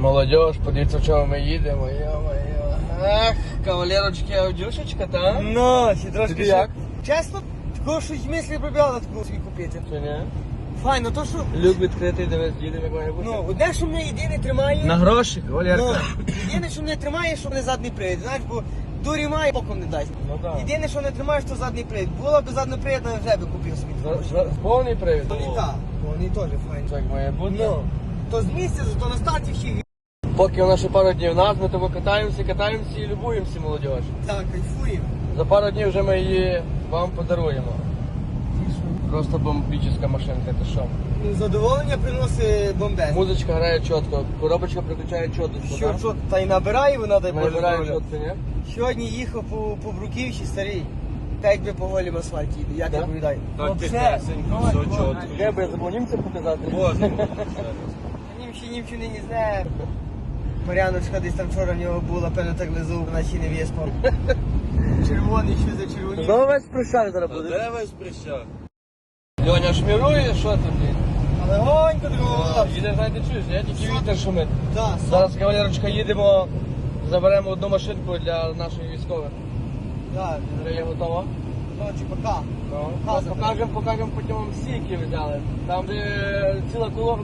Молодіж, подивіться, в чому ми їдемо. Ах, кавалерочки, аудюшечка, так? Ну, ще трошки. Як? Чесно, такого щось мислі пробігала таку собі купити. Чи ні? Файно, то що. Люк відкритий, дивись, їдемо, як має бути. Ну, одне, що мене єдине тримає. На гроші, Ну, кавалерка. єдине, що мене тримає, що мене задній привід. Знаєш, бо дурі має, боком не дасть. Ну так. Єдине, що не тримаєш, то задній привід. Було б задній привід, я вже би купив собі. За- за- Повний привід. Вони так, вони теж файні. Так має бути. Ну, то з місця, то на старті всіх. Поки у нас ще пару днів нас, ми того катаємося, катаємося і любуємося, молодіж. Так, кайфуємо. За пару днів вже ми її вам подаруємо. Просто бомбічна машинка, ти що? Ну, Задоволення приносить бомбез. Музичка грає чітко, коробочка приключає чітко. Що, що, та й набирає вона, дай Боже Набирає здоров'я. чітко, ні? Сьогодні їхав по, по Бруківщі старий. Та якби по голім асфальті їде, як я повідаю. Так, Вообще, тихесенько, ну, все ну, чітко. Де би я забув німцям показати? Німчі, німчі не знає. Мар'яночка десь там вчора в нього була, певно так лизу, вона ще не виспав. Червоний, що за червоні. Знову весь прощали зараз буде. Де весь прищак? Льоня шмірує, що тут? є? Але гонько другого. Їде, знаєте, чуєш, я тільки вітер шумить. Так, Зараз, кавалерочка, їдемо, заберемо одну машинку для наших військових. так, Вже є готова. ночі пока. Ну, покажемо, покажемо потім вам всі, які взяли. Там де ціла колона,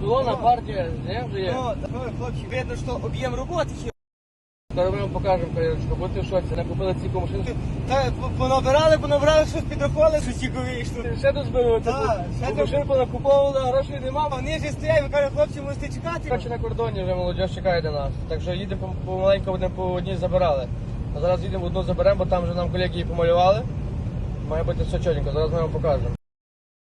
колона, партія, вже є. Ну, ну, хлопці, видно, що об'єм роботи. Зараз ми вам покажемо, кавалерочка, будьте в шоці, не купили ці машинки. Та понабирали, понабирали, щось підрахували, щось тільки вийшло. Ще тут зберуть, Так, ще тут- машинку накуповували, а грошей нема. Вони ж стоять, ви кажуть, хлопці, мусите чекати. Короче, на кордоні вже молодь чекає на нас. Так що їдемо пом- помаленьку, будемо по одній забирали. А зараз їдемо одну заберемо, бо там вже нам колеги її помалювали. Має бути все чотенько, зараз ми вам покажемо.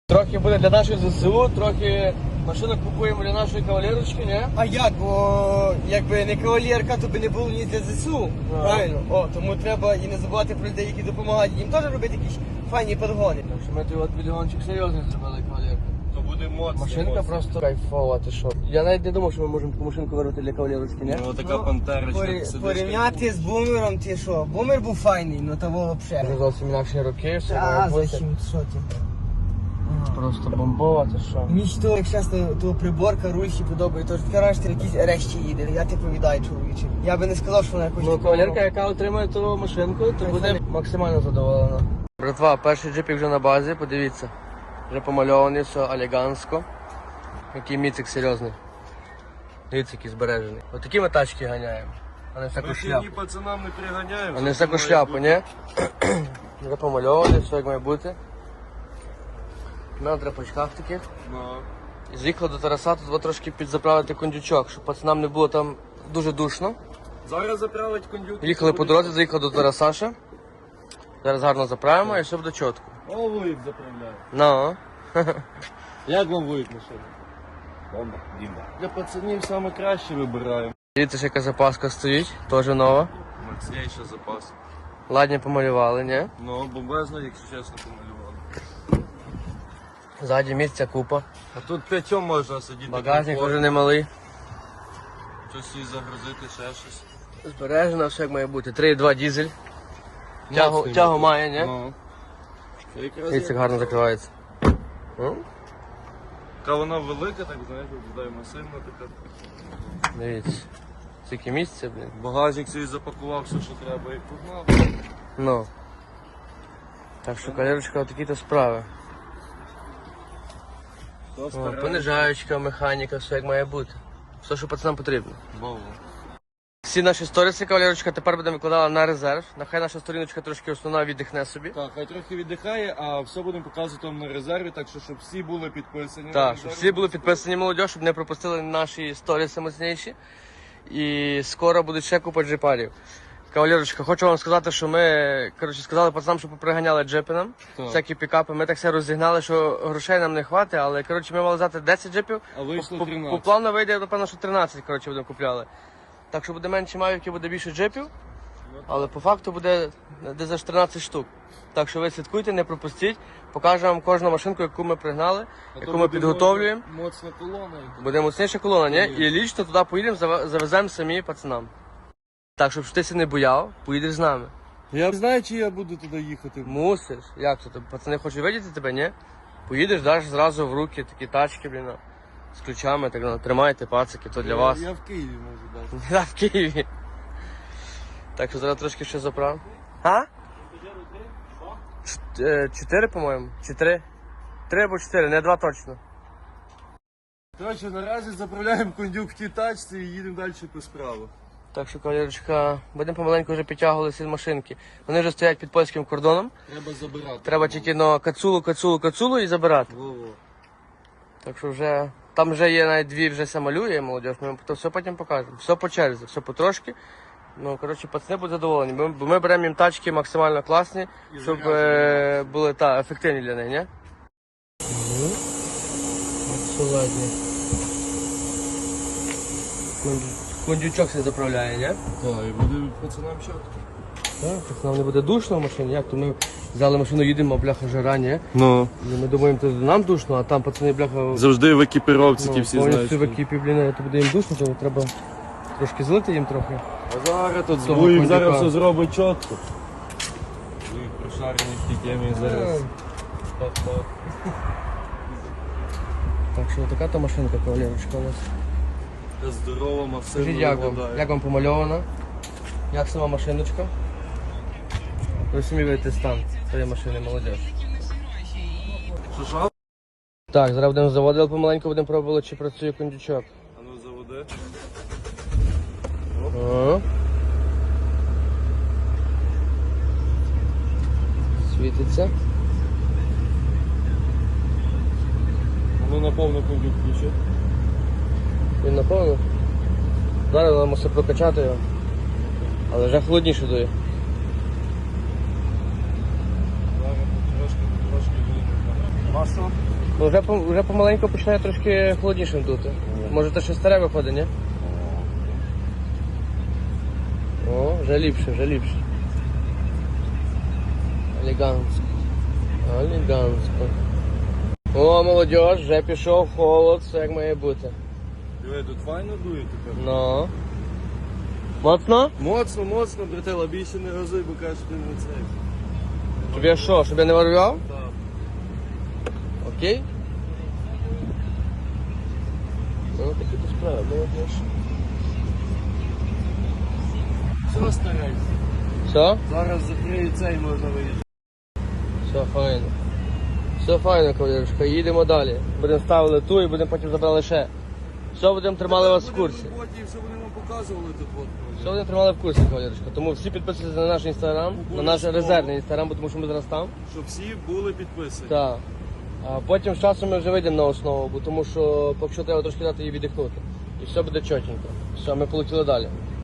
Трохи буде для наших ЗСУ, трохи машинок купуємо для нашої кавалерочки, ні? А як? Бо якби не кавалерка, то би не було ні для ЗСУ. Ну. Правильно? О, тому треба і не забувати про людей, які допомагають. Їм теж робити якісь файні подгони. Так що ми той от мільйончик серйозний зробили кавалерку. То буде моцно. Машинка моцно. просто кайфова, ти що? Я навіть не думав, що ми можемо таку машинку вирвати для кавалерочки, ні? Ну, така пантерочка. Порі- сидиш, порівняти з бумером, ти що? Бумер був файний, ну того Вже взагалі. зовсім інакші роки, все А, має бути. що ти? Просто бомбова, ти що? Мені ж то, як часто то приборка, руль ще подобає, то ж ти якісь решті їде, я ти повідаю, чоловіче. Я би не сказав, що вона якось... Ну, таку- кавалерка, яка отримає ту машинку, то буде максимально задоволена. Братва, перший джипік вже на базі, подивіться. Вже помальований, все елегантсько. Який міцик серйозний. Дивіться, який збережений. Отакі ми тачки ганяємо. А не всяку шляпу. ні пацанам не приганяємо. А не всяку шляпу, ні? Вже помальований, все як має бути. На драпачках таких. Ну. З'їхав до Тараса, тут трошки підзаправити кондючок, щоб пацанам не було там дуже душно. Зараз заправить кондюк. Їхали по дорозі, заїхав до Тараса ще. Зараз гарно заправимо і все буде чітко. О, Вуїк заправляє. Ну. Як вам Вуїк машина? Бомба. Дімба. Для пацанів саме краще вибираємо. Дивіться, ще яка запаска стоїть, теж нова. Мацніше запас. Ладні помалювали, ні? Ну, бомбезно, якщо чесно, помалювали. Ззаді місця купа. А тут п'ятьом можна сидіти. Багажник комфортно. вже немалий. Щось їй загрузити, ще щось. Збережено, все як має бути. 3,2 дізель. Тягу, тягу мотор. має, ні? Ну. Це якраз Дивіться, як гарно закривається. Ну, Яка вона велика, так знаєш, виглядає масивна така. Дивіться. Скільки місця, блін. Багажник собі запакував все, що треба, і погнав. Ну. Так що калерочка, такі то справи. О, понижаючка, механіка, все як має бути. Все, що пацанам потрібно. Всі наші сторіси, кавалерочка, тепер будемо викладати на резерв. Нехай наша сторіночка трошки основна віддихне собі. Так, хай трохи віддихає, а все будемо показувати вам на резерві, так що щоб всі були підписані. Так, щоб всі були підписані молодь, щоб не пропустили наші сторіси моцніші. І скоро буде ще купа джипарів. Кавалерочка, хочу вам сказати, що ми коротше, сказали пацанам, що поприганяли джипи нам, Так. всякі пікапи. Ми так все розігнали, що грошей нам не хватить, але коротше, ми мали взяти 10 джипів. А вийшло по, 13. по плану вийде, напевно, що 13 коротше, будемо купляли. Так що буде менше мавіків, буде більше джипів. Але по факту буде десь аж 13 штук. Так що ви слідкуйте, не пропустіть. Покажемо вам кожну машинку, яку ми пригнали, А яку ми підготовлюємо. моцна- колона. Буде мощніша колона, ні? І лічно туди поїдемо, зав- завеземо самі пацанам. Так, щоб ти не бояв, поїдеш з нами. Я знаю, чи я буду туди їхати. Мусиш. Як це? Пацани хочуть видіти тебе, ні? Поїдеш, даш зразу в руки такі тачки, блін. З ключами, так ну, тримайте пацики, то для вас. Я в Києві можу дати. Я в Києві. Так що зараз трошки ще заправ. А? Е, Чотири, по-моєму? Чи три? Три або чотири, не два точно. Коротше, наразі заправляємо кондюк в тій тачці і їдемо далі по справах. Так що, кавалерочка, будемо помаленьку вже підтягувалися з машинки. Вони вже стоять під польським кордоном. Треба забирати. Треба тільки на кацулу, кацулу, кацулу і забирати. Во-во. Так що вже там вже є навіть дві вже самолює молодіж, ми то все потім покажемо. Все по черзі, все потрошки. Ну, коротше, пацани будуть задоволені, бо ми, бо ми беремо їм тачки максимально класні, І щоб е, були та, ефективні для них, ні? Кондючок все заправляє, ні? Так, і буде пацанам чітко. Так, так нам не буде душно в машині, як то ми взяли машину, їдемо, а бляха жара, ні? Ну, І ми думаємо, то нам душно, а там пацани бляха завжди в екіпіровці ті всі знають. повністю в екіпі, блін, то буде їм душно, то треба трошки злити їм трохи. А зараз тут Того кондюка. зараз все зробить чітко. Збуїк прошарений в тій темі зараз. Так що така то машинка, кавалерочка у нас. Та здорова, масивно Скажіть, як вам? виглядає. Як вам помальована? Як сама машиночка? Ви самі видите стан цієї машини, молодець. Що? Так, зараз будемо заводити помаленьку, будемо пробувати, чи працює кондючок. А ну заводи. О. Світиться. А ну наповну кондюк включи. Він напевно. Зараз треба мусить прокачати його. Але вже холодніше дує. Масло? Ну вже, вже помаленьку починає трошки холодніше дути. Може то ще старе виходить, ні? О, вже ліпше, вже ліпше. Елегантсько. Елегантсько. О, молодь, вже пішов холод, все як має бути. Диви, тут файно дує тепер. Ну. Моцно? Моцно, моцно, братела, більше не газуй, бо кажеш, ти не цей. Щоб я що, щоб я не ворвав? Так. Окей? Ну, такі то справи, молодь. Все старайся. Все? Зараз закриє цей можна виїжджати. Все файно. Все файно, кавалерочка. Їдемо далі. Будемо ставили ту і будемо потім забрали ще. Все будемо тримали вас в курсі. Потім все будемо показували тут от. Все будемо тримали в курсі, кавалерочка. Тому всі підписуйтесь на наш інстаграм, на наш резервний інстаграм, бо тому що ми зараз там. Щоб всі були підписані. Так. А потім з часом ми вже вийдемо на основу, бо тому що поки що треба трошки дати їй віддихнути. І все буде чотенько. Все, ми полетіли далі.